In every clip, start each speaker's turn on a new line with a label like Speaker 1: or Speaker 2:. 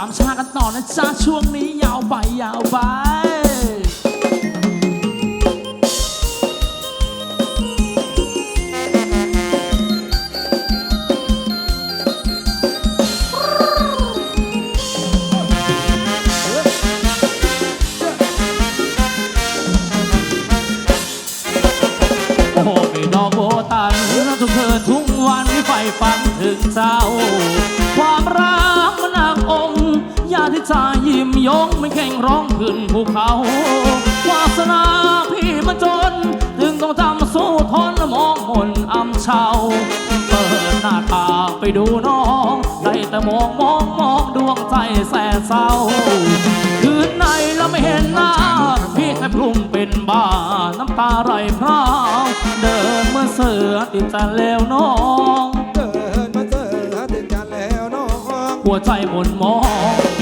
Speaker 1: ตามชากันต่อนะจ๊ะช่วงนี้ยาวไปยาวไปโอ้โหพี่น้องโบตันทุกเธอทุกวันที่ใฝ่ฝันถึงเจ้าความรัก ยาที่จะยิ้มยงไม่แข่งร้องขึ้นภูเขา วาสนาพี่มันจน ถึงต้องจำสู้ทนมองมนอำเชาเปิดหน้าตาไปดูน้องได้แต่มองมองมองดวงใจแสนเศร้า คืนไหนแล้วไม่เห็นหน้า พี่แทบพลุ่งเป็นบ้า น้ำตาไหลพราวเดินเมื่อเสือติดจันแล้วน้อง
Speaker 2: เดินมาเจอติดกันแล้วน้อง
Speaker 1: หัวใจหม่นมอง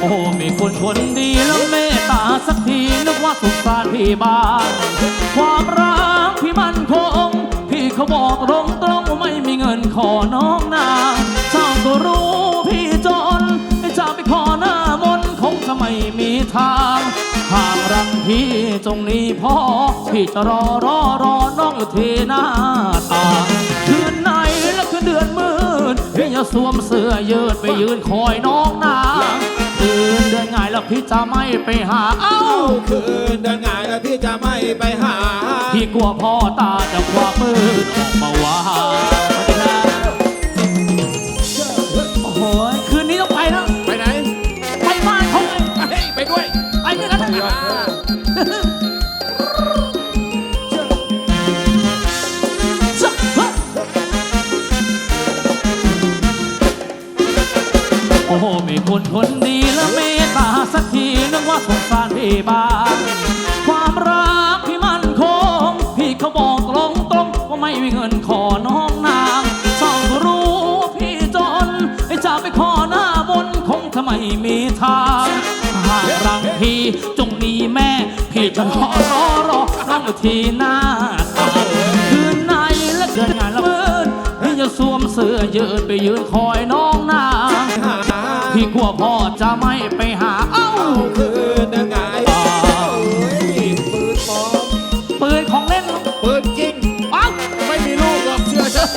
Speaker 1: โอ้มีคนคนดีแล้วเมตตาสักทีนึกว่าสุขสารพี่บ้างความรักพี่มันคง พี่เขาบอกตรงตรงว่าไม่มีเงินขอน้องนางเจ้าก็รู้พี่จนจะไปขอหน้ามนคงจะไม่มีทางหากรักพี่จงนี้พ่อพี่จะรอรอรอน้องอยู่ที่หน้าต่าง ดพี่จะสวมเสื้อยืดไปยืนคอยน้องนางคืนเดือนไงแล้วพี่จะไม่ไปหาเอ้า
Speaker 2: คืนเดินง่ายแล้วพี่จะไม่ไปหา
Speaker 1: พี่กลัวพ่อตาจะควักมือออกมาว่าโอ้โหคืนนี้ต้องไปแล้ว
Speaker 2: ไปไหน
Speaker 1: ไปบ้านเขาเลย
Speaker 2: เฮ้ยไปด้วย
Speaker 1: ไปด้วยกันนะ
Speaker 2: อ่า
Speaker 1: จ๊ะ อ้โหมีคนคนดีแล้วเมตตาสักทีนึกว่าสงสารพี่บ้างความรักพี่มันคง พี่เขาบอกตรงตรงว่าไม่มีเงินขอน้องนางช่องรู้ว่าพี่จนไอ้จะไปขอหน้ามนคงจะไมมีทางหากรักพี่จงหนีแม่ พี่จะรอรอรอน้องอยู่ทีหน้า วมเสื้อยืดไปยืนคอยน้องนางพี่กลัวพ่อจะไม่ไปหาเอ้า
Speaker 2: คืนยังไงปืนปลอม
Speaker 1: ปืนของ
Speaker 2: เล่นปืนจริงอ้าไม่มีลูกหรอกเชื่อฉัน